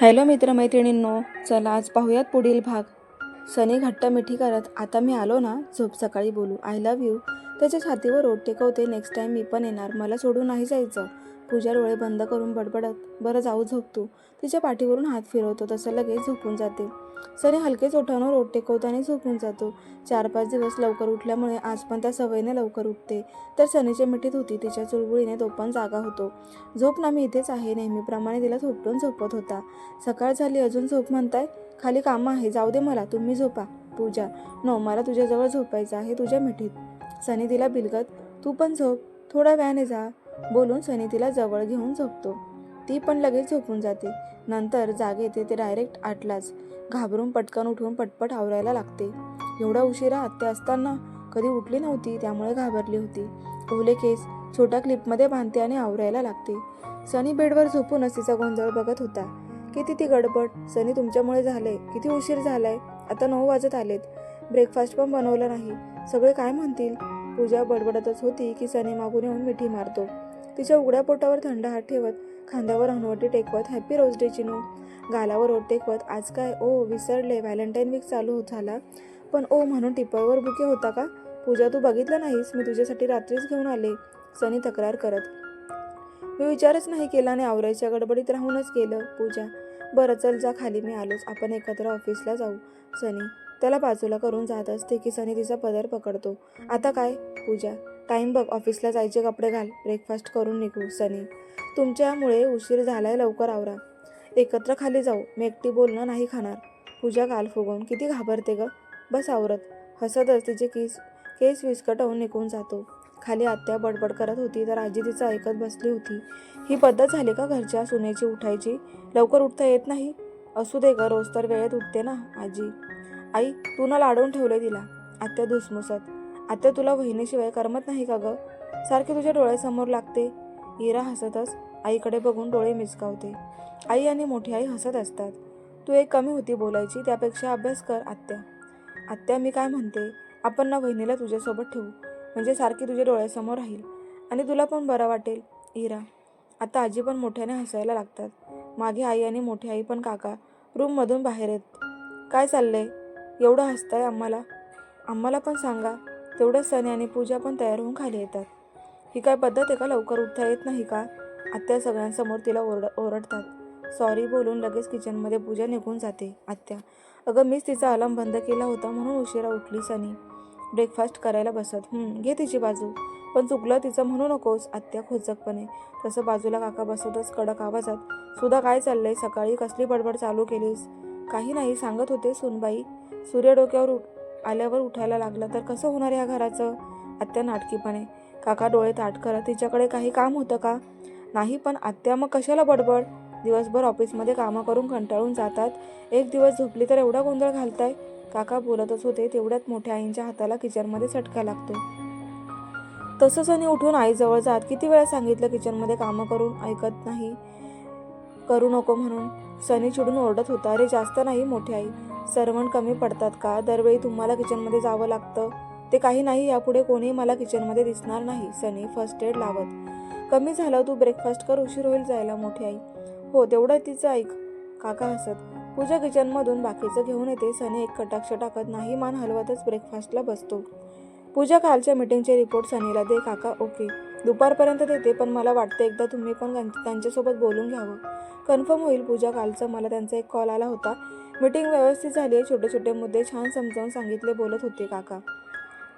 Hello मित्रमैत्रिणींनो चला आज पाहूयात पुढील भाग. सनी घट्ट मिठी करत आता मी आलो ना झोप सकाळी बोलू. आय लव्ह यू त्याच्या छातीवर ओट टेकवते नेक्स्ट टाईम मी पण येणार. मला सोडून नाही जायचं. पूजा डोळे बंद करून बडबडत बरं जाऊ झोप तू. तिच्या पाठीवरून हात फिरवतो तसं लगेच झोपून जाते. सनी हलकेच ओठांवर ओठ टेकवतो आणि झोपून जातो. चार पाच दिवस लवकर उठल्यामुळे आज पण त्या सवयीने लवकर उठते. तर सनीच्या मिठीत होती तिच्या चुळबुळीने तो पण जागा होतो. झोप ना मी इथेच आहे नेहमीप्रमाणे तिला झोपटून झोपत होता. सकाळ झाली अजून झोप म्हणताय? खाली कामं आहे जाऊ दे मला तुम्ही झोपा. पूजा नो मला तुझ्याजवळ झोपायचं आहे तुझ्या मिठीत. सनी तिला बिलगत तू पण झोप थोड्या वेळाने जा. बोलून सनी तिला जवळ घेऊन झोपतो. ती पण लगेच झोपून जाते. नंतर जाग येते ते डायरेक्ट आटलाच. घाबरून पटकन उठून पटपट आवरायला लागते. एवढा उशिरा आत्या असताना कधी उठली नव्हती त्यामुळे घाबरली होती. ओले केस छोट्या क्लिपमध्ये बांधते आणि आवरायला लागते. सनी बेडवर झोपूनच तिचा गोंधळ बघत होता. किती ती गडबड. सनी तुमच्यामुळे झालंय. किती उशीर झालाय. आता नऊ वाजत आलेत. ब्रेकफास्ट पण बनवलं नाही. सगळे काय म्हणतील? पूजा बडबडतच होती की सनी मागून येऊन मिठी मारतो. तिच्या उघड्या पोटावर थंड हात ठेवत खांद्यावर हनुवटी टेकवत हॅपी रोज डे चिनू. गालावर ओट टेकवत आज काय? ओ विसरले. व्हॅलेंटाईन वीक चालू होत झाला. पण ओ म्हणून टिपळवर बुके होता का? पूजा तू बघितलं नाहीस? मी तुझ्यासाठी रात्रीच घेऊन आले. सनी तक्रार करत मी विचारच नाही केला आणि आवरायच्या गडबडीत राहूनच गेलं पूजा. बरं चल जा खाली मी आलोच. आपण एकत्र ऑफिसला जाऊ. सनी त्याला बाजूला करून जात असते की सनी तिचा पदर पकडतो. आता काय? पूजा टाईम बघ ऑफिसला जायचे कपडे घाल ब्रेकफास्ट करून निघू सनी. तुमच्यामुळे उशीर झालाय लवकर आवरा. एकत्र खाली जाऊ मी एकटी बोलणं नाही खाणार. पूजा काल फुगवून किती घाबरते ग. बस आवरत. हसतच तिचे केस केस विस्कटवून निघून जातो. खाली आत्या बडबड करत होती तर आजी तिचं ऐकत बसली होती. ही पद्धत झाली का घरच्या सुनेची उठायची? लवकर उठता येत नाही? असू दे ग रोज तर वेळेत उठते ना आजी. आई तू ना लाडवून ठेवले तिला. आत्या धुसमुसत. आता तुला वहिनीशिवाय करमत नाही का ग? सारखे तुझ्या डोळ्यासमोर लागते. इरा हसतच आईकडे बघून डोळे मिचकावते आई आणि मोठी आई हसत असतात. तू एक कमी होती बोलायची त्यापेक्षा अभ्यास कर आत्या. आत्या मी काय म्हणते? आपण ना वहिनीला तुझ्यासोबत ठेवू. म्हणजे सारखी तुझ्या डोळ्यासमोर राहील. आणि तुला पण बरं वाटेल इरा आता आजी पण मोठ्याने हसायला लागतात. मागे आई आणि मोठी आई पण काका रूममधून बाहेर येत काय चाललंय? एवढं हसताय आम्हाला? आम्हाला पण सांगा. तेवढंच सनी आणि पूजा पण तयार होऊन खाली येतात. ही काय पद्धत आहे का? लवकर उठता येत नाही का? आत्या सगळ्यांसमोर तिला ओरड ओरडतात. सॉरी बोलून लगेच किचनमध्ये पूजा निघून जाते आत्या. अगं मीच तिचा अलार्म बंद केला होता म्हणून उशिरा उठली सनी. ब्रेकफास्ट करायला बसत. घे तिची बाजू. पण चुकलं तिचं म्हणू नकोस आत्या खोचकपणे. तसं बाजूला काका बसतच कडक आवाजात सुद्धा काय चाललंय? सकाळी कसली बडबड चालू केलीस? काही नाही सांगत होते सुनबाई. सूर्य डोक्यावर उठ आल्यावर उठायला लागला तर कसं होणार या घराचं? आत्या नाटकीपणे काका डोळे ताट करत तिच्याकडे काही काम होतं का? नाही पण आत्या मग कशाला बडबड? दिवसभर ऑफिसमध्ये कामं करून कंटाळून जातात. एक दिवस झोपली तर एवढा गोंधळ घालताय? काका बोलतच होते तेवढ्यात मोठ्या आईंच्या हाताला किचनमध्ये चटका लागतो. तसंच आणि उठून आईजवळ जात. किती वेळा सांगितलं किचनमध्ये कामं करून? ऐकत नाही. करू नको म्हणून. सनी चिडून ओरडत होता. अरे जास्त नाही मोठी आई. सर्वण कमी पडतात का? दरवेळी तुम्हाला किचनमध्ये जावं लागतं. ते काही नाही यापुढे कोणी मला किचनमध्ये दिसणार नाही सनी फर्स्ट एड लावत. कमी झालं तू ब्रेकफास्ट कर उशीर होईल जायला मोठी आई. हो तेवढं तिचं ऐक. काका हसत. पूजा किचनमधून बाकीचं घेऊन येते. सनी एक कटाक्ष टाकत नाही मान हलवतच ब्रेकफास्टला बसतो. पूजा कालच्या मीटिंगचे रिपोर्ट सनीला दे काका ओके दुपारपर्यंत देते पण मला वाटतं एकदा तुम्ही पण त्यां- त्यांच्यासोबत बोलून घ्यावं. कन्फर्म होईल पूजा कालचं. मला त्यांचा एक कॉल आला होता. मीटिंग व्यवस्थित झाली आहे. छोटे छोटे मुद्दे छान समजावून सांगितले बोलत होते काका.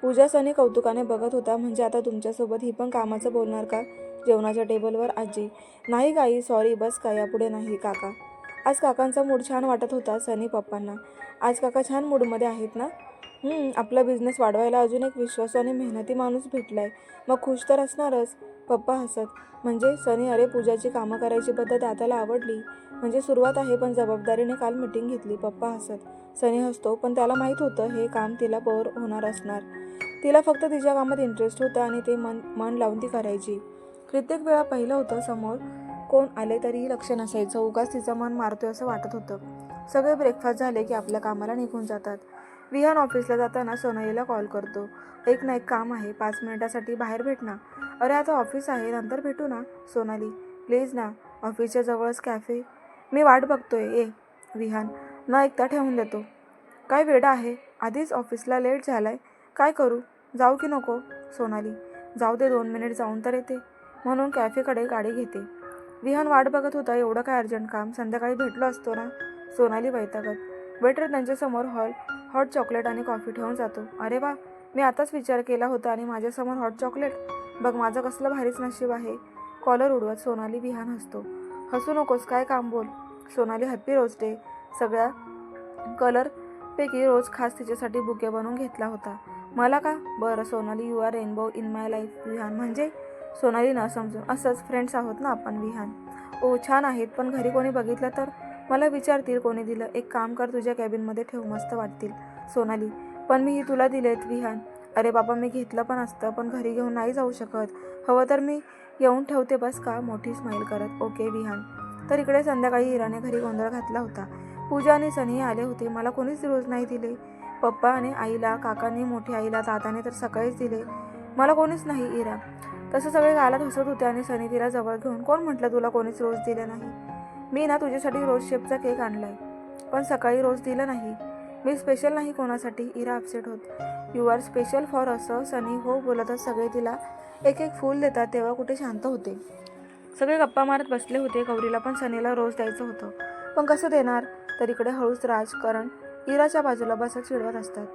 पूजा सनी कौतुकाने बघत होता म्हणजे आता तुमच्यासोबत ही पण कामाचं बोलणार का? जेवणाच्या टेबलवर आजी. नाही गाई सॉरी बस का यापुढे नाही काका. आज काकांचा मूड छान वाटत होता सनी पप्पांना. आज काका छान मूडमध्ये आहेत ना? आपला बिझनेस वाढवायला अजून एक विश्वासू आणि मेहनती माणूस भेटलाय. मग खुश तर असणारच. पप्पा हसत. म्हणजे सनी अरे पूजाची कामं करायची पद्धत आताला आवडली? म्हणजे सुरुवात आहे पण जबाबदारीने काल मिटिंग घेतली. पप्पा हसत. सनी हसतो पण त्याला माहीत होतं हे काम तिला बोर होणार असणार. तिला फक्त तिच्या कामात इंटरेस्ट होता आणि ते मन मन लावून ती करायची. कित्येक वेळा पाहिलं होतं समोर कोण आले तरीही लक्ष नसायचं. उगाच तिचं मन मारतोय असं वाटत होतं. सगळे ब्रेकफास्ट झाले की आपल्या कामाला निघून जातात. विहान ऑफिसला जाताना सोनालीला कॉल करतो. एक ना एक काम आहे. पाच मिनिटासाठी बाहेर भेट ना. अरे आता ऑफिस आहे. नंतर भेटू ना? सोनाली. प्लीज ना. ऑफिसच्या जवळच कॅफे मी वाट बघतोय. ए विहान न ऐकता ठेवून देतो. काय वेडा आहे? आधीच ऑफिसला लेट झालाय. काय करू? जाऊ की नको? सोनाली जाऊ दे दोन मिनिट जाऊन तर येते. म्हणून कॅफेकडे गाडी घेते. विहान वाट बघत होता एवढं काय अर्जंट काम? संध्याकाळी भेटलो असतो ना? सोनाली वैतागत. वेटर त्यांच्यासमोर हॉल हॉट चॉकलेट आणि कॉफी ठेवून जातो. अरे वा मी आताच विचार केला होता आणि माझ्यासमोर हॉट चॉकलेट. बघ माझं कसलं भारीच नशीब आहे. कॉलर उडवत सोनाली विहान हसतो. हसू नकोस काय काम बोल. सोनाली हॅप्पी रोज डे सगळ्या कलरपैकी रोज खास तिच्यासाठी बुके बनवून घेतला होता. मला का? बरं Sonali you are rainbow in my life Vihan. म्हणजे सोनाली न समजून असंच फ्रेंड्स आहोत ना आपण विहान. ओ छान आहेत पण घरी कोणी बघितलं तर? मला विचारतील कोणी दिलं. एक काम कर तुझ्या कॅबिनमध्ये ठेव मस्त वाटतील. सोनाली पण मी ही तुला दिलेत विहान. अरे बाबा मी घेतलं पण असतं पण घरी घेऊन नाही जाऊ शकत. हवं तर मी येऊन ठेवते बस का? मोठी स्माईल करत. ओके विहान. तर इकडे संध्याकाळी इराने घरी गोंधळ घातला होता. पूजा आणि सनी आले होते. मला कोणीच रोज नाही दिले. पप्पा आणि आईला काकांनी मोठी आईला दादाने तर सकाळीच दिले. मला कोणीच नाही इरा तसं सगळे गालात हसत होते आणि सनी तिला जवळ घेऊन कोण म्हटलं तुला कोणीच रोज दिले नाही? मी ना तुझ्यासाठी रोज शेपचा केक आणलाय. पण सकाळी रोज दिलं नाही. मी स्पेशल नाही कोणासाठी. इरा अपसेट होत. यू आर स्पेशल फॉर असं सनी हो बोलतच सगळे तिला एक एक फूल देतात तेव्हा कुठे शांत होते. सगळे गप्पा मारत बसले होते. गौरीला पण सनीला रोज द्यायचं होतं. पण कसं देणार? तर इकडे हळूच राजकारण इराच्या बाजूला बसत चिडवत असतात.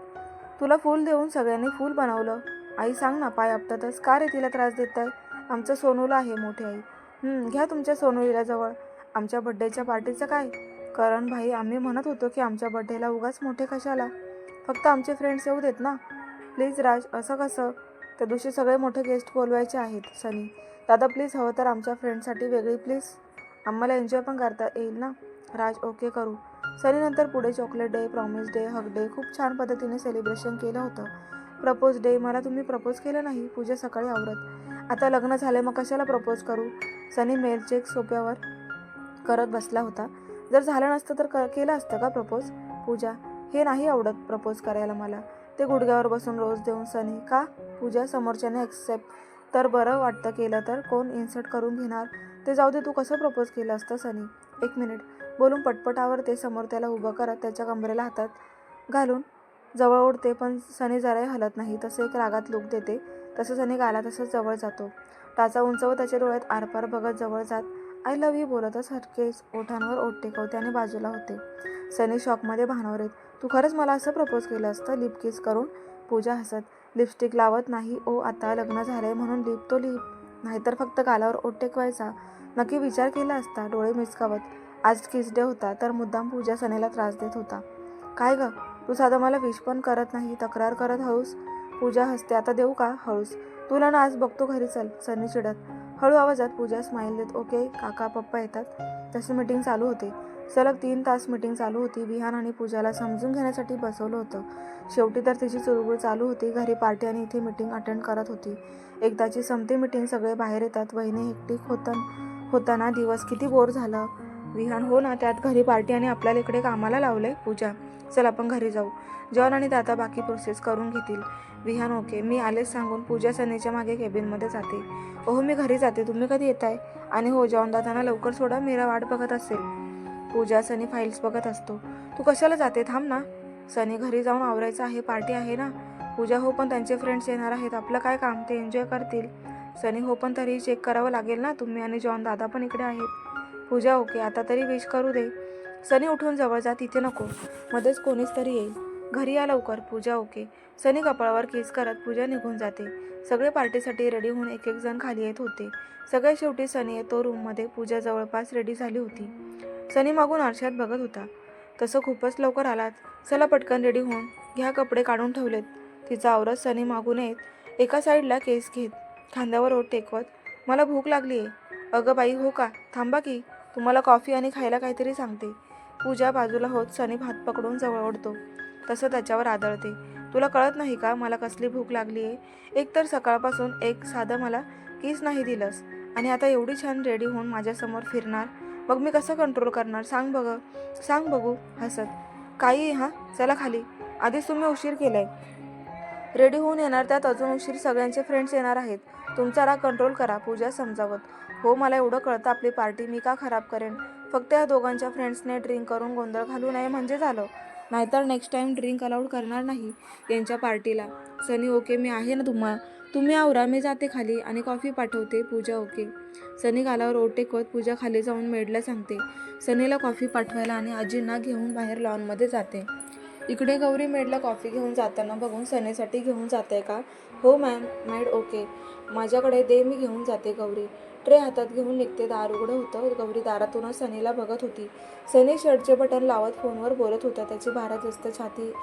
तुला फूल देऊन सगळ्यांनी फूल बनवलं? आई सांग ना पाय आपतातच का रे तिला त्रास देत आहे आमचं सोनूला आहे मोठी आई. घ्या तुमच्या सोनूला जवळ. आमच्या बड्डेच्या पार्टीचं काय? करण भाई आम्ही म्हणत होतो की आमच्या बड्डेला उगाच मोठे कशाला? फक्त आमचे फ्रेंड्स येऊ देत ना? प्लीज राज असं कसं? त्या दिवशी सगळे मोठे गेस्ट बोलवायचे आहेत सनी. दादा प्लीज हवं तर आमच्या फ्रेंडसाठी वेगळी प्लीज आम्हाला एन्जॉय पण करता येईल ना? राज ओके करू. सनीनंतर पुढे chocolate day promise day hug day खूप छान पद्धतीने सेलिब्रेशन केलं होतं. प्रपोज डे मला तुम्ही प्रपोज केलं नाही पूजा सकाळी आवरत. आता लग्न झाले मग कशाला प्रपोज करू? सनी मेल चेक सोप्यावर करत बसला होता. जर झालं नसतं तर क केलं असतं का प्रपोज पूजा हे नाही आवडत प्रपोज करायला मला. ते गुडघ्यावर बसून रोज देऊन सनी का? पूजा समोरच्याने ॲक्सेप्ट तर बरं वाटतं केलं तर कोण इन्सर्ट करून घेणार? ते जाऊ दे तू कसं प्रपोज केलं असतं सनी एक मिनिट बोलून पटपटावर ते समोर त्याला उभं करत त्याच्या कमरेला हातात घालून जवळ ओढते पण सनी जराही हलत नाही. तसं एक रागात लूक देते. तसं सनी गाला तसंच जवळ जातो. टाचा उंचवत त्याच्या डोळ्यात आरपार बघत जवळ जात. आय लव्ह यू बोलतच हटकेच ओठांवर ओठ टेकवते आणि बाजूला होते. सनी शॉकमध्ये भानवरेत तू खरंच मला असं प्रपोज केलं असतं? लिप किस करून पूजा हसत. लिपस्टिक लावत नाही. ओ आता लग्न झालंय म्हणून लिप तो लिप. नाहीतर फक्त गालावर ओट टेकवायचा. नक्की विचार केला असता डोळे मिचकावत आज किस डे होता तर मुद्दाम पूजा सनीला त्रास देत होता. काय ग तू साधं मला विश पण करत नाही तक्रार करत हळूस? पूजा हसते आता देऊ का? हळूस. तुला ना आज बघतो घरी चल सनी चिडत. हळू आवाजात पूजा स्माईल देत. ओके काका पप्पा येतात. तशी मीटिंग चालू होते. सलग तीन तास मीटिंग चालू होती. विहान आणि पूजाला समजून घेण्यासाठी बसवलं होतं. शेवटी तर तिची चुळबुळ चालू होती. घरी पार्टी आणि इथे मीटिंग अटेंड करत होती. एकदाची संपते मीटिंग सगळे बाहेर येतात. वहिनी हेक्टिक होतं होताना दिवस किती बोर झालं. विहान हो ना त्यात घरी पार्टी आणि आपल्याला इकडे कामाला लावलंय पूजा. चल आपण घरी जाऊ. जॉन आणि दादा बाकी प्रोसेस करून घेतील. विहान ओके. मी आलेच सांगून पूजा सनीच्या मागे केबिनमध्ये जाते. ओहो मी घरी जाते. तुम्ही कधी येताय? आणि हो जॉन दादांना लवकर सोडा. मीरा वाट बघत असेल. पूजा सनी फाईल्स बघत असतो. तू कशाला जाते? थांब ना. सनी घरी जाऊन आवरायचं आहे. पार्टी आहे ना? पूजा हो पण त्यांचे फ्रेंड्स येणार आहेत. आपलं काय काम? ते एन्जॉय करतील. सनी हो पण तरी चेक करावं लागेल ना? तुम्ही आणि जॉन दादा पण इकडे आहेत. पूजा ओके आता तरी विश करू दे. सनी उठून जवळ जा. तिथे नको. मध्येच कोणीच तरी येईल. घरी या लवकर. पूजा ओके सनी कपाळावर केस करत पूजा निघून जाते. सगळे पार्टीसाठी रेडी होऊन एक एक जण खाली येत होते. सगळ्या शेवटी सनी येतो रूममध्ये पूजा जवळपास रेडी झाली होती. सनी मागून आरशात बघत होता. तसं खूपच लवकर आलात. चला पटकन रेडी होऊन घ्या कपडे काढून ठेवलेत. तिचा आवरत सनी मागून येत एका साईडला केस घेत. खांद्यावर ओट टेकवत मला भूक लागली आहे अगं बाई हो का? थांबा की. तुम्हाला कॉफी आणि खायला काहीतरी सांगते. पूजा बाजूला होत सनी भात पकडून जवळ ओढतो. तसं त्याच्यावर आदळते. तुला कळत नाही का मला कसली भूक लागली आहे एक तर सकाळपासून एक साधं मला किस नाही दिलंस आणि आता एवढी छान रेडी होऊन माझ्यासमोर फिरणार? मग मी कसं कंट्रोल करणार? सांग बघ. सांग बघू हसत. काही हां? चला खाली. आधीच तुम्ही उशीर केलाय. रेडी होऊन येणार त्यात अजून उशीर सगळ्यांचे फ्रेंड्स येणार आहेत. तुमचा राग कंट्रोल करा पूजा समजावत. हो मला एवढं कळतं आपली पार्टी मी का खराब करेन? फक्त या दोघांच्या फ्रेंड्सने ड्रिंक करून गोंधळ घालू नये म्हणजे झालं. नाहीतर नेक्स्ट टाईम ड्रिंक अलाउड करणार नाही यांच्या पार्टीला सनी ओके मी आहे ना तुम्हा तुम्ही आवरा मी जाते खाली आणि कॉफी पाठवते. पूजा ओके सनी गालावर ओट टेकवत पूजा खाली जाऊन मेडला सांगते. सनीला कॉफी पाठवायला आणि आजींना घेऊन बाहेर लॉनमध्ये जाते. इकडे गौरी मेडला कॉफी घेऊन जाताना बघून सनीसाठी घेऊन जाते का? हो मॅम मेड ओके. माझ्याकडे दे मी घेऊन जाते गौरी. ट्रे हातात घेऊन निघते दार उघडं होतं. गौरी दारातूनच सनीला बघत होती. सनी शर्टचे बटन लावत फोनवर बोलत होता. त्याची भारत जास्त छाती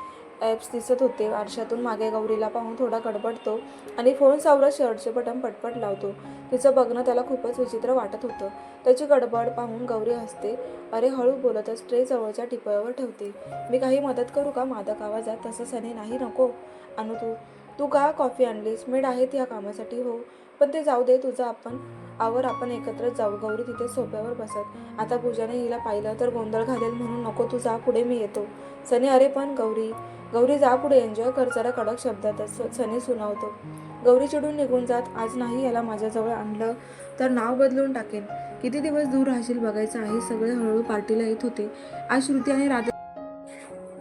ॲप्स दिसत होते. आरशातून मागे गौरीला पाहून थोडा गडबडतो आणि फोन सावरत शर्टचे बटन पटपट लावतो. तिचं बघणं त्याला खूपच विचित्र वाटत होतं. त्याची गडबड पाहून गौरी हसते. अरे हळू बोलतच ट्रे जवळच्या टिपळ्यावर ठेवते. मी काही मदत करू का? मादक आवाजात तसं सनी नाही नको. आणू तू तू का कॉफी आणलीस? मेड आहेत या कामासाठी हो. पण ते जाऊ दे तुझं आपण आवर आपण एकत्र जाऊ. गौरी तिथे सोप्यावर बसत. आता पूजाने हिला पाहिलं तर गोंधळ घालेल म्हणून नको तू जा पुढे मी येतो. सनी अरे पण गौरी गौरी जा पुढे एन्जॉय कर जरा कडक शब्दातच सनी सुनावतो. गौरी चिडून निघून जात आज नाही याला माझ्याजवळ आणलं तर नाव बदलून टाकेन. किती दिवस दूर राहशील बघायचं आहे सगळे हळूहळू पार्टीला येत होते. आज श्रुती आणि राधा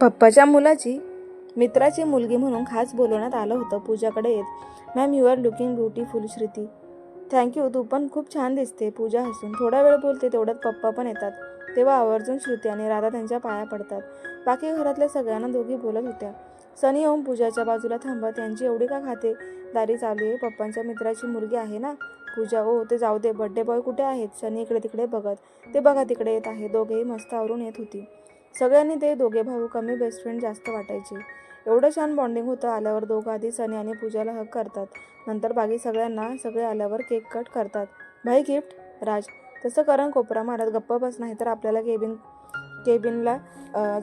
पप्पाच्या मुलाची मित्राची मुलगी म्हणून खास बोलवण्यात आलं होतं पूजाकडे येत. Ma'am you are looking beautiful Shruti. Thank you तू पण खूप छान दिसते पूजा हसून. थोडा वेळ बोलते तेवढ्यात पप्पा पण येतात. तेव्हा आवर्जून श्रुती आणि राधा त्यांच्या पाया पडतात. बाकी घरातल्या सगळ्यांना दोघी बोलत होत्या. सनी येऊन पूजाच्या बाजूला थांबत त्यांची एवढी का खाते? दारी चालू आहे. पप्पांच्या मित्राची मुलगी आहे ना? पूजा ओ ते जाऊ दे. बड्डे बॉय कुठे आहेत सनी इकडे तिकडे बघत ते बघा तिकडे येत आहे. दोघेही मस्त आवरून येत होती. सगळ्यांनी ते दोघे भाऊ कमी बेस्ट फ्रेंड जास्त वाटायचे. एवढं छान बॉन्डिंग होतं. आल्यावर दोघं आधी सनी आणि पूजाला हक करतात. नंतर बाकी सगळ्यांना सगळे आल्यावर केक कट करतात. भाई गिफ्ट राज तसं करण कोपरा मारत गप्प बस नाही तर आपल्याला केबिन केबिनला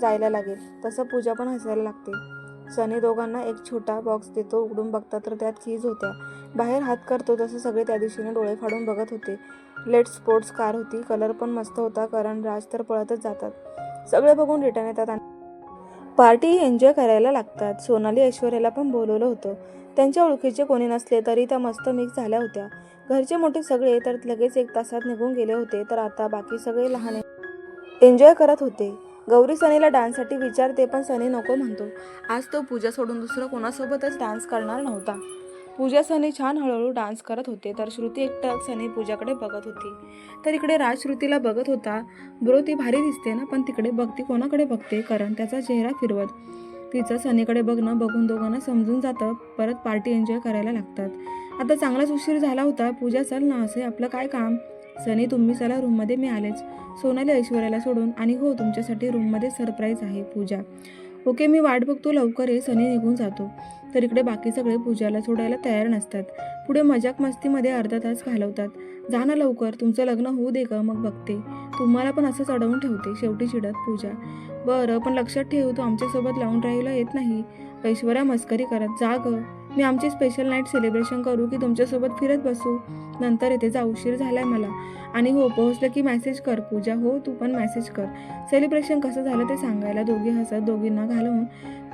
जायला लागेल. तसं पूजा पण हसायला लागते. सनी दोघांना एक छोटा बॉक्स देतो उघडून बघतात तर त्यात कीज होत्या. बाहेर हात करतो तसं सगळे त्या दिवशीने डोळे फाडून बघत होते. लेट स्पोर्ट्स कार होती. कलर पण मस्त होता कारण राज तर पळतच जातात. सगळे बघून रिटर्न येतात आणि पार्टी एन्जॉय करायला लागतात. सोनाली ऐश्वर्याला पण बोलवलं होतं. त्यांच्या ओळखीचे कोणी नसले तरी त्या मस्त मिक्स झाल्या होत्या. घरचे मोठे सगळे तर लगेच एक तासात निघून गेले होते तर आता बाकी सगळे लहान एन्जॉय करत होते. गौरी सनीला डान्ससाठी विचारते पण सनी नको म्हणतो. आज तो पूजा सोडून दुसरं कोणासोबतच डान्स करणार नव्हता. पूजा सनी छान हळूहळू डान्स करत होते तर श्रुती एकटक सनी पूजाकडे बघत होती. तर इकडे राज श्रुतीला बघत होता. ब्रो ती भारी दिसते ना पण तिकडे बघती कोणाकडे बघते? कारण त्याचा चेहरा फिरवत. तिचं सनीकडे बघणं बघून दोघांना समजून जातं. परत पार्टी एन्जॉय करायला लागतात. आता चांगलाच उशीर झाला होता. पूजा चल ना असे आपलं काय काम? सनी तुम्ही चला रूममध्ये मी आलेच सोनाली ऐश्वर्याला सोडून आणि हो तुमच्यासाठी रूममध्ये सरप्राईज आहे पूजा. ओके मी वाट बघतो लवकर ये सनी निघून जातो. तर इकडे बाकी सगळे पूजाला सोडायला तयार नसतात. पुढे मजाक मस्तीमध्ये अर्धा तास घालवतात. जा ना लवकर तुमचं लग्न होऊ दे का मग बघते. तुम्हाला पण असंच अडवून ठेवते शेवटी चिडत पूजा. बरं पण लक्षात ठेव तू आमच्यासोबत लावून राहायला येत नाही. ऐश्वर्या मस्करी करत जा गं. मी आमची स्पेशल नाईट सेलिब्रेशन करू की तुमच्यासोबत फिरत बसू? नंतर येते जा उशीर झालाय मला. आणि हो पोहोचलं की मेसेज कर पूजा. हो तू पण मेसेज कर. सेलिब्रेशन कसं झालं ते सांगायला दोघी हसत दोघींना घालवून.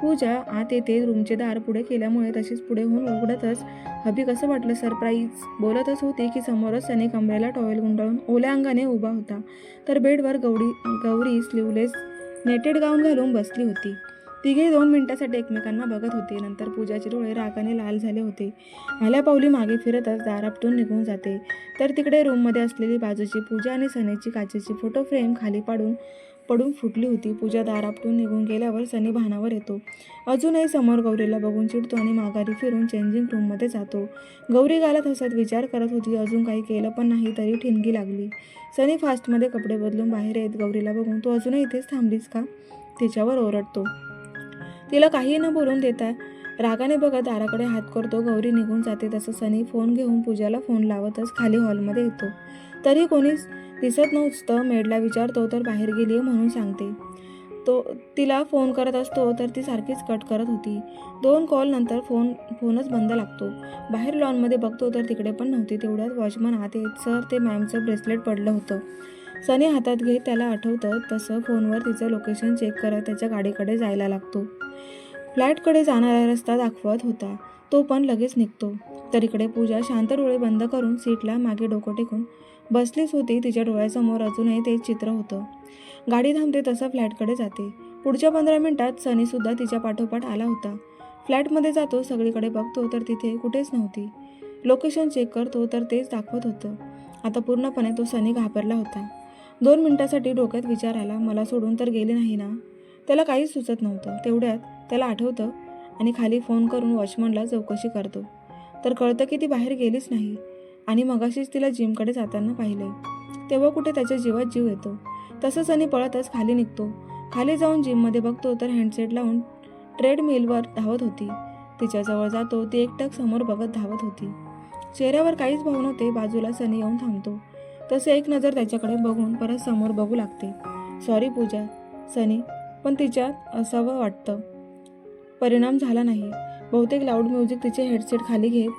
पूजा आत येते रूमचे दार पुढे केल्यामुळे तशीच पुढे होऊन उघडतच. हबी कसं वाटलं सरप्राईज बोलतच होती की समोरच सनी कमरेला टॉवेल गुंडाळून ओल्या अंगाने उभा होता. तर बेडवर Gauri Gauri sleeveless netted gown घालून बसली होती. तिघे दोन मिनिटासाठी एकमेकांना बघत होते. नंतर पूजाचे डोळे रागाने लाल झाले होते. आल्या पावली मागे फिरतच दारापटून निघून जाते. तर तिकडे रूममध्ये असलेली बाजूची पूजा आणि सनीची काचेची फोटो फ्रेम खाली पाडून पडून फुटली होती. पूजा दारापटून निघून गेल्यावर सनी भानावर येतो. अजूनही समोर गौरीला बघून चिडतो आणि माघारी फिरून चेंजिंग रूममध्ये जातो. गौरी गालत हसत विचार करत होती. अजून काही केलं पण नाही तरी ठिणगी लागली. सनी फास्टमध्ये कपडे बदलून बाहेर येत गौरीला बघून तू अजूनही इथेच थांबलीस का? तिच्यावर ओरडतो. तिला काही न बोलून देता रागाने बघत दाराकडे हात करतो. गौरी निघून जाते. तसं सनी फोन घेऊन पूजाला फोन लावतच खाली हॉलमध्ये येतो. तरी कोणीच दिसत नव्हतं मेडला विचारतो तर बाहेर गेली आहे म्हणून सांगते. तो तिला फोन करत असतो तर ती सारखीच कट करत होती. दोन कॉल नंतर फोन फोनच बंद लागतो. बाहेर लॉनमध्ये बघतो तर तिकडे पण नव्हती. तेवढ्यात वॉचमन आत येत. सर ते मॅमचं ब्रेसलेट पडलं होतं. सनी हातात घेत त्याला आठवतं तसं फोनवर तिचं लोकेशन चेक करत त्याच्या गाडीकडे जायला लागतो. फ्लॅटकडे जाणारा रस्ता दाखवत होता. तो पण लगेच निघतो. तर इकडे पूजा शांत डोळे बंद करून सीटला मागे डोकं टेकून बसलीच होती. तिच्या डोळ्यासमोर अजूनही तेच चित्र होतं. गाडी थांबते तसं फ्लॅटकडे जाते. पुढच्या पंधरा मिनिटात सनीसुद्धा तिच्या पाठोपाठ आला होता. फ्लॅटमध्ये जातो सगळीकडे बघतो तर तिथे कुठेच नव्हती. लोकेशन चेक करतो तर तेच दाखवत होतं. आता पूर्णपणे तो सनी घाबरला होता. दोन मिनिटासाठी डोक्यात विचार आला मला सोडून तर गेले नाही ना? त्याला काहीच सुचत नव्हतं. तेवढ्यात त्याला आठवतं आणि खाली फोन करून वॉचमनला चौकशी करतो. तर कळतं की ती बाहेर गेलीच नाही आणि मगाशीच तिला जिमकडे जाताना पाहिले तेव्हा कुठे त्याच्या जीवात जीव येतो. तसं सनी पळतच खाली निघतो. खाली जाऊन जिममध्ये बघतो तर हँडसेट लावून ट्रेडमिलवर धावत होती. तिच्याजवळ जातो ती एकटक समोर बघत धावत होती. चेहऱ्यावर काहीच भाव नव्हते बाजूला सनी येऊन थांबतो. तसे एक नजर त्याच्याकडे बघून परत समोर बघू लागते. सॉरी पूजा सनी पण तिच्यात असावं वाटतं. परिणाम झाला नाही. बहुतेक लाऊड म्युझिक तिचे हेडसेट खाली घेत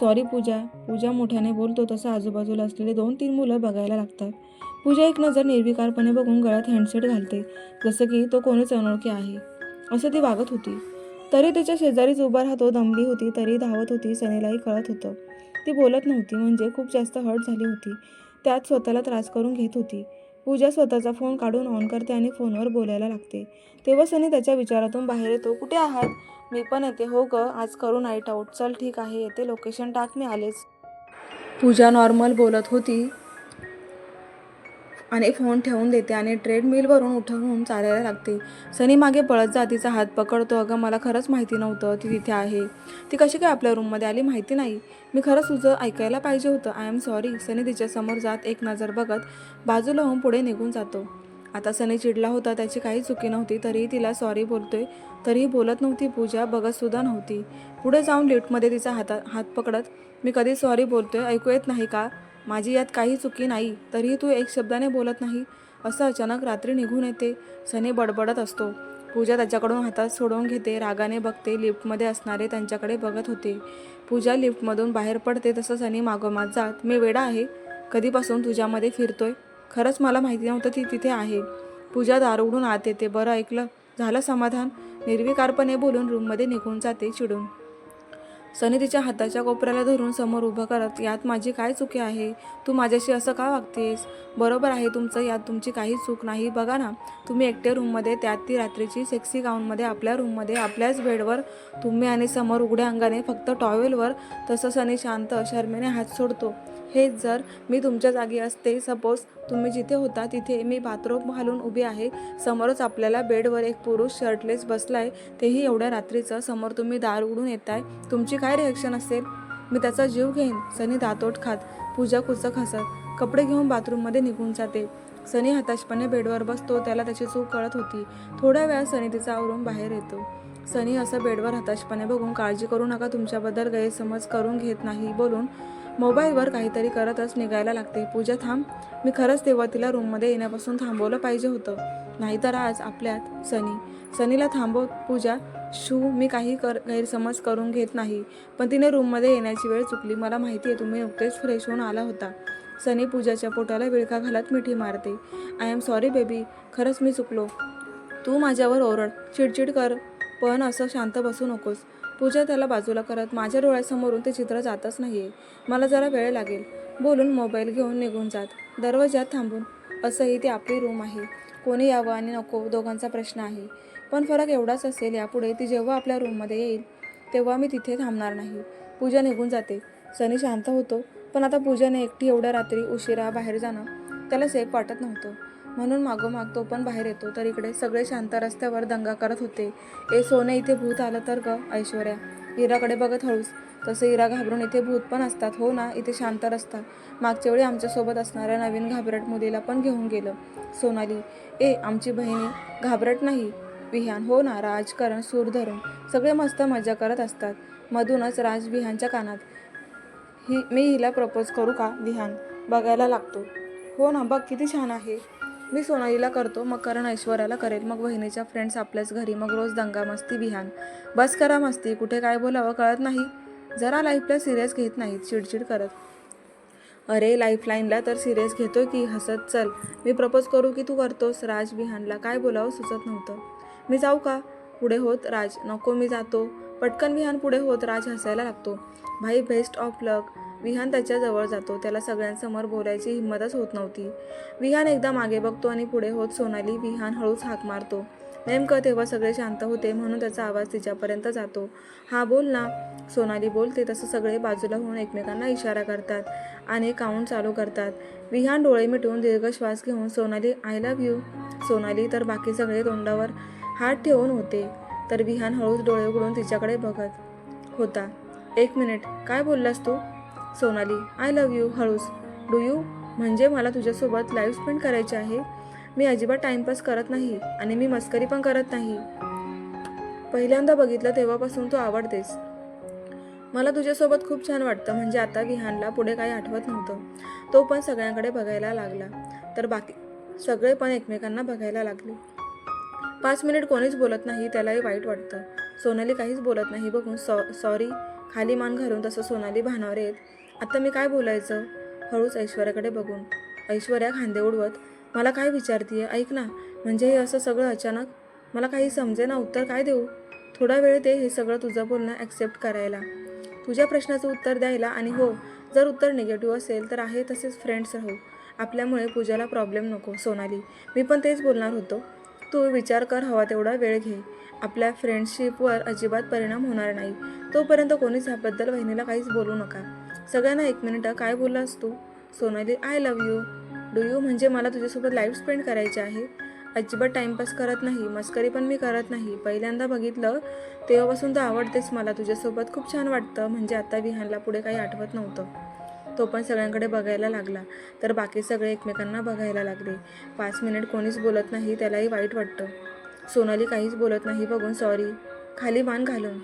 सॉरी पूजा पूजा मोठ्याने बोलतो तसं आजूबाजूला असलेले दोन तीन मुलं बघायला लागतात. पूजा एक नजर निर्विकारपणे बघून गळ्यात हँडसेट घालते जसं की तो कोणीच अनोळखी आहे. असं ती वागत होती. तरी तिच्या शेजारीच उभा राहतो दमली होती तरी धावत होती सनीलाही कळत होतं. ती बोलत नव्हती म्हणजे खूप जास्त हर्ट झाली होती. त्यात स्वतःला त्रास करून घेत होती. पूजा स्वतःचा फोन काढून ऑन करते आणि फोनवर बोलायला लागते. तेव्हा सनी त्याच्या विचारातून बाहेर येतो. कुठे आहात? मी पण येते. हो ग आज करू नाईट आऊट. चल ठीक आहे. येते. लोकेशन टाक. मी आलेच. पूजा नॉर्मल बोलत होती. आणि फोन ठेवून देते आणि ट्रेडमिलवरून उठवून चालायला लागते. सनी मागे पळत जा तिचा हात पकडतो. अगं मला खरंच माहिती नव्हतं ती तिथे आहे. ती कशी काय आपल्या रूममध्ये आली माहिती नाही. मी खरंच तुझं ऐकायला पाहिजे होतं. आय एम सॉरी सनी तिच्यासमोर जात एक नजर बघत बाजूला होऊन पुढे निघून जातो. आता सनी चिडला होता त्याची काही चुकी नव्हती तरीही तिला सॉरी बोलतोय. तरीही बोलत नव्हती पूजा बघतसुद्धा नव्हती. पुढे जाऊन लिफ्टमध्ये तिचा हातात हात पकडत मी कधी सॉरी बोलतोय? ऐकू येत नाही का? माझी यात काही चुकी नाही तरीही तू एक शब्दाने बोलत नाही. असं अचानक रात्री निघून येते. सनी बडबडत असतो. पूजा त्याच्याकडून हातात सोडवून घेते. रागाने बघते. लिफ्टमध्ये असणारे त्यांच्याकडे बघत होते. पूजा लिफ्टमधून बाहेर पडते. तसं सनी मागोमाग जात मी वेडा आहे. कधीपासून तुझ्यामध्ये फिरतोय? खरंच मला माहिती नव्हतं ती तिथे आहे. पूजा दार उघडून आत येते. बरं ऐकलं. झालं समाधान. निर्विकारपणे बोलून रूममध्ये निघून जाते चिडून. सनी तिच्या हाताच्या कोपऱ्याला धरून समोर उभं करत यात माझी काय चुकी आहे? तू माझ्याशी असं का वागतेस? बरोबर आहे तुमचं यात तुमची काही चूक नाही. बघा ना तुम्ही एकट्या रूममध्ये त्यात ती रात्रीची सेक्सी गाऊनमध्ये आपल्या रूममध्ये आपल्याच बेडवर तुम्ही आणि समोर उघड्या अंगाने फक्त टॉवेलवर तसं सनी शांत शर्मेने हात सोडतो. हेच जर मी तुमच्या जागी असते सपोज तुम्ही जिथे होता तिथे मी बाथरूम घालून उभी आहे. समोरच आपल्याला बेडवर एक पुरुष शर्टलेस बसला आहे तेही एवढ्या रात्रीचं समोर तुम्ही दार उघडून येताय. तुमची काय रिॲक्शन असेल? मी त्याचा जीव घेईन. सनी दातोट खात पूजा कुचक हसत कपडे घेऊन बाथरूममध्ये निघून जाते. सनी हताशपणे बेडवर बसतो त्याला त्याची चूक कळत होती. थोड्या वेळात सनी तिचा आवरून बाहेर येतो. सनी असं बेडवर हताशपणे बघून काळजी करू नका तुमच्याबद्दल गैरसमज करून घेत नाही बोलून मोबाईलवर काहीतरी करतच निघायला लागते. पूजा थांब. मी खरंच तेव्हा तिला रूममध्ये येण्यापासून थांबवलं पाहिजे होतं. नाहीतर आज आपल्यात सनी. सनीला थांबव पूजा. शू मी काही कर गैरसमज करून घेत नाही. पण तिने रूममध्ये येण्याची वेळ चुकली. मला माहिती आहे तुम्ही नुकतेच फ्रेश होऊन आला होता. सनी पूजाच्या पोटाला विळखा घालत मिठी मारते. आय एम सॉरी बेबी खरंच मी चुकलो. तू माझ्यावर ओरड. चिडचिड कर. पण असं शांत बसू नकोस. पूजा त्याला बाजूला करत माझ्या डोळ्यासमोरून ते चित्र जातच नाही मला जरा वेळ लागेल. बोलून मोबाईल घेऊन निघून जात. दरवाजात थांबून. असंही ती आपली रूम आहे. कोणी यावं आणि नको दोघांचा प्रश्न आहे. पण फरक एवढाच असेल यापुढे ती जेव्हा आपल्या रूममध्ये येईल तेव्हा मी तिथे थांबणार नाही. पूजा निघून जाते. सनी शांत होतो. पण आता पूजाने एकटी एवढ्या रात्री उशिरा बाहेर जाणं त्याला सेफ वाटत नव्हतं. म्हणून मागोमाग तो पण बाहेर येतो. तर इकडे सगळे शांत रस्त्यावर दंगा करत होते. ए सोने इथे भूत आलं तर ग ऐश्वर्या. इराकडे बघत हळूस तसं इरा घाबरून इथे भूत पण असतात. हो ना इथे शांत रस्ता. मागच्या वेळी आमच्यासोबत असणाऱ्या नवीन घाबरट मुलीला पण घेऊन गेलं. सोनाली ए आमची बहिणी घाबरट नाही. विहान हो ना राजकारण सूर धरून. सगळे मस्त मजा करत असतात. मधूनच राज विहानच्या कानात. ही मी हिला प्रपोज करू का विहान? बघायला लागतो. हो ना बघ किती छान आहे. मी सोनालीला करतो मग करण ऐश्वर्याला करेल मग वहिनीच्या फ्रेंड्स आपल्याच घरी मग रोज दंगा मस्ती विहान बस करा मस्ती कुठे काय बोलावं कळत नाही. जरा लाईफला सिरियस घेत नाहीत चिडचिड करत. अरे लाईफलाईनला तर सिरियस घेतोय की हसत चल. मी प्रपोज करू की तू करतोस? राज बिहानला काय बोलावं सुचत नव्हतं. मी जाऊ का? पुढे होत राज. नको मी जातो. पटकन विहान पुढे होत राज हसायला लागतो. भाई बेस्ट ऑफ लक विहान त्याच्याजवळ जातो. त्याला सगळ्यांसमोर बोलायची हिंमतच होत नव्हती. विहान एकदा मागे बघतो आणि पुढे होत सोनाली विहान हळूच हाक मारतो. नेमकं तेव्हा सगळे शांत होते म्हणून त्याचा आवाज तिच्यापर्यंत जातो. हा बोल ना. सोनाली बोलते तसं सगळे बाजूला होऊन एकमेकांना इशारा करतात आणि काउंट चालू करतात? विहान डोळे मिटवून दीर्घ श्वास घेऊन Sonali I love you Sonali तर बाकी सगळे तोंडावर हात ठेवून होते. तर विहान हळूच डोळे उघडून तिच्याकडे बघत होता. एक मिनिट काय बोललास तू? सोनाली आय लव्ह यू हळूस. डू यू म्हणजे मला तुझ्यासोबत लाईव्ह स्पेंड करायचे आहे. मी अजिबात टाइमपास करत नाही आणि मी मस्करी पण करत नाही. पहिल्यांदा बघितलं तेव्हापासून तू आवडतेस. मला तुझ्यासोबत खूप छान वाटतं म्हणजे आता विहानला पुढे काही आठवत नव्हतं. तो पण सगळ्यांकडे बघायला लागला. तर बाकी सगळे पण एकमेकांना बघायला लागले. पाच मिनिट कोणीच बोलत नाही त्यालाही वाईट वाटतं. सोनाली काहीच बोलत नाही बघून सॉ सॉरी खाली मान घालून तसं सोनाली भानावर येत. आता मी काय बोलायचं? हळूच ऐश्वर्याकडे बघून. ऐश्वर्या खांदे उडवत मला काय विचारतीये? ऐक ना. म्हणजे हे असं सगळं अचानक? मला काही समजे ना उत्तर काय देऊ? थोडा वेळ दे हे सगळं तुझं बोलणं ॲक्सेप्ट करायला. तुझ्या प्रश्नाचं उत्तर द्यायला आणि हो जर उत्तर निगेटिव्ह असेल तर आहे तसेच फ्रेंड्स राहू. आपल्यामुळे पूजाला प्रॉब्लेम नको सोनाली. मी पण तेच बोलणार होतो. तू विचार कर हवा तेवढा वेळ घे. आपल्या फ्रेंडशिपवर अजिबात परिणाम होणार नाही. तोपर्यंत कोणीच ह्याबद्दल वहिनीला काहीच बोलू नका. सगळ्यांना एक मिनिटं काय बोललास तू? Sonali I love you do you म्हणजे मला तुझ्यासोबत लाईफ स्पेंड करायची आहे? अजिबात टाइमपास करत नाही मस्करी पण मी करत नाही. पहिल्यांदा बघितलं तेव्हापासून तर आवडतेच मला. तुझ्यासोबत खूप छान वाटतं म्हणजे आता विहानला पुढे काही आठवत नव्हतं. तो पण सगळ्यांकडे बघायला लागला. तर बाकी सगळे एकमेकांना बघायला लागले. पाच मिनिट कोणीच बोलत नाही त्यालाही वाईट वाटतं. सोनाली काहीच बोलत नाही बघून सॉरी खाली मान घालून.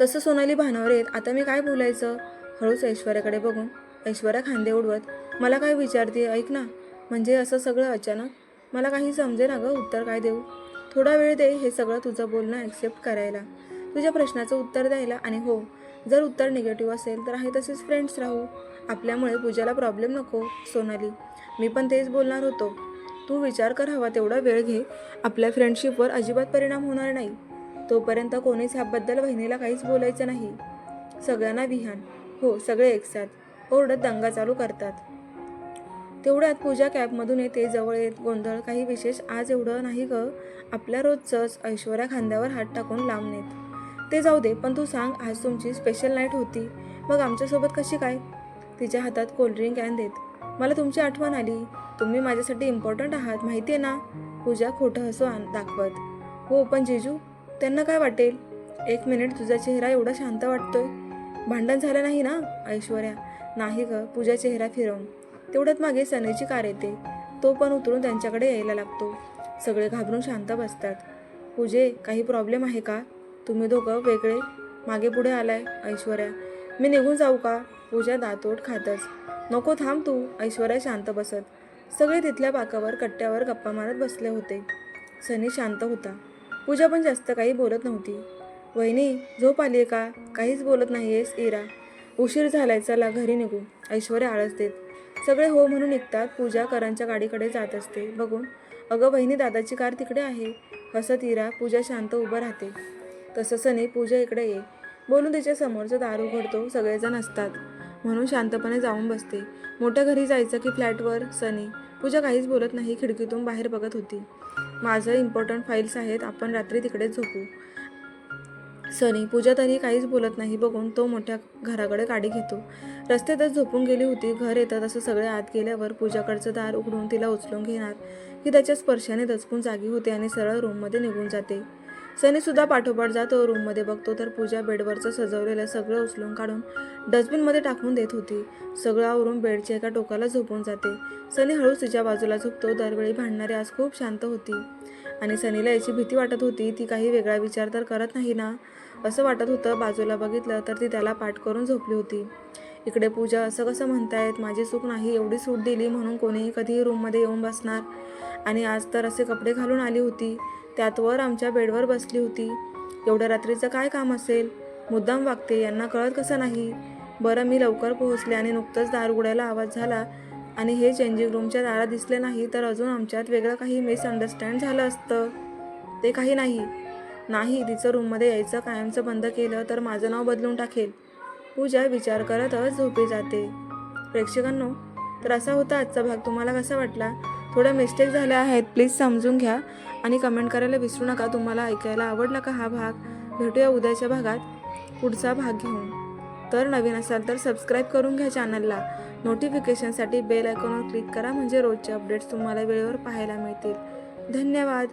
तसं सोनाली भानावर येत. आता मी काय बोलायचं? हळूच ऐश्वर्याकडे बघून ऐश्वर्या खांदे उडवत मला काय विचारते ऐक ना. म्हणजे असं सगळं अचानक? मला काही समजे ना गं उत्तर काय देऊ? थोडा वेळ दे हे सगळं तुझं बोलणं ॲक्सेप्ट करायला. तुझ्या प्रश्नाचं उत्तर द्यायला आणि हो जर उत्तर निगेटिव्ह असेल तर आहे तसेच फ्रेंड्स राहू. आपल्यामुळे पूजाला प्रॉब्लेम नको सोनाली. मी पण तेच बोलणार होतो. तू विचार कर हवा तेवढा वेळ घे. आपल्या फ्रेंडशिपवर अजिबात परिणाम होणार नाही. तोपर्यंत कोणीच ह्याबद्दल वहिनीला काहीच बोलायचं नाही. सगळ्यांना विहान. हो सगळे एकसाथ. ओरडत दंगा चालू करतात. तेवढ्यात पूजा कॅबमधून येते. जवळ येत गोंधळ काही विशेष आज एवढं नाही ग. आपल्या रोजचंच ऐश्वर्या खांद्यावर हात टाकून लांब नेत. ते जाऊ दे पण तू सांग आज तुमची स्पेशल नाईट होती. मग आमच्यासोबत कशी काय? तिच्या हातात कोल्ड्रिंक कॅन देत. मला तुमची आठवण आली. तुम्ही माझ्यासाठी इम्पॉर्टंट आहात माहिती आहे ना? पूजा खोटं हसू आण दाखवत. हो पण जिजू त्यांना काय वाटेल? एक मिनिट तुझा चेहरा एवढा शांत वाटतोय. भांडण झालं नाही ना ऐश्वर्या? नाही ग पूजा चेहरा फिरवून. तेवढ्यात मागे सनेची कार येते. तो पण उतरून त्यांच्याकडे यायला लागतो. सगळे घाबरून शांत बसतात. पूजे काही प्रॉब्लेम आहे का? तुम्ही दोघं वेगळे? मागे पुढे आलाय ऐश्वर्या. मी निघून जाऊ का? पूजा दातोट खातच. नको थांब तू ऐश्वर्या शांत बसत. सगळे तिथल्या बाकावर कट्ट्यावर गप्पा मारत बसले होते. सनी शांत होता. पूजा पण जास्त काही बोलत नव्हती. वहिनी झोप आली आहे का? काहीच बोलत नाही आहेस इरा. उशीर झालाय चला घरी निघू. ऐश्वर्या आळस देत. सगळे हो म्हणून निघतात. पूजा करांच्या गाडीकडे जात असते. बघून अगं बहिणी दादाची कार तिकडे आहे. हसत इरा पूजा शांत उभं राहते. तसं सनी पूजा इकडे ये. बोलून तिच्या समोरचं दार उघडतो. सगळेजण असतात म्हणून शांतपणे जाऊन बसते. मोठ्या घरी जायचं की फ्लॅटवर? सनी. पूजा काहीच बोलत नाही. खिडकीतून बाहेर बघत होती. माझं इम्पॉर्टंट फाईल्स आहेत. आपण रात्री तिकडेच झोपू. सनी पूजा तरी काहीच बोलत नाही. बघून तो मोठ्या घराकडे गाडी घेतो. रस्त्यातच झोपून गेली होती. घर येतं तसं सगळे आत गेल्यावर पूजाकडचं दार उघडून तिला उचलून घेणार. की त्याच्या स्पर्शाने दचकून जागी होते आणि सरळ रूममध्ये निघून जाते. सनी सुद्धा पाठोपाठ जातो. रूममध्ये बघतो तर पूजा बेडवरचं सजवलेलं सगळं उचलून काढून डस्टबिनमध्ये टाकून देत होती. सगळं आवरून बेडच्या एका टोकाला झोपून जाते. सनी हळूच तिच्या बाजूला झोपतो दरवेळी भांडणारी आज खूप शांत होती. आणि सनीला याची भीती वाटत होती. ती काही वेगळा विचार तर करत नाही ना? असं वाटत होतं बाजूला बघितलं तर ती त्याला पाठ करून झोपली होती. इकडे पूजा असं कसं म्हणतायत माझी चूक नाही एवढी सूट दिली म्हणून कोणीही कधीही रूममध्ये येऊन बसणार. आणि आज तर असे कपडे घालून आली होती. त्यात वर आमच्या बेडवर बसली होती. एवढ्या रात्रीचं काय काम असेल? मुद्दाम वागते यांना कळत कसं नाही? बरं मी लवकर पोहोचले आणि नुकतंच दार उघडायला आवाज झाला. आणि हे चेंजिंग रूमच्या दारात दिसले नाही तर अजून आमच्यात वेगळं काही मिसअंडरस्टँड झालं असतं. ते काही नाही. नाही तिचं रूममध्ये यायचं कायमचं बंद केलं तर माझं नाव बदलून टाकेल. पूजा विचार करतच झोपी जाते. प्रेक्षकांनो तर असा होता आजचा भाग. तुम्हाला कसा वाटला? थोड्या मिस्टेक झाल्या आहेत. प्लीज समजून घ्या आणि कमेंट करायला विसरू नका. तुम्हाला ऐकायला आवडला का हा भाग? भेटूया उद्याच्या भागात. पुढचा भाग घेऊन. तर नवीन असाल तर सबस्क्राईब करून घ्या चॅनलला नोटिफिकेशनसाठी बेल आयकॉनवर क्लिक करा. म्हणजे रोजचे अपडेट्स तुम्हाला वेळेवर पाहायला मिळतील. धन्यवाद.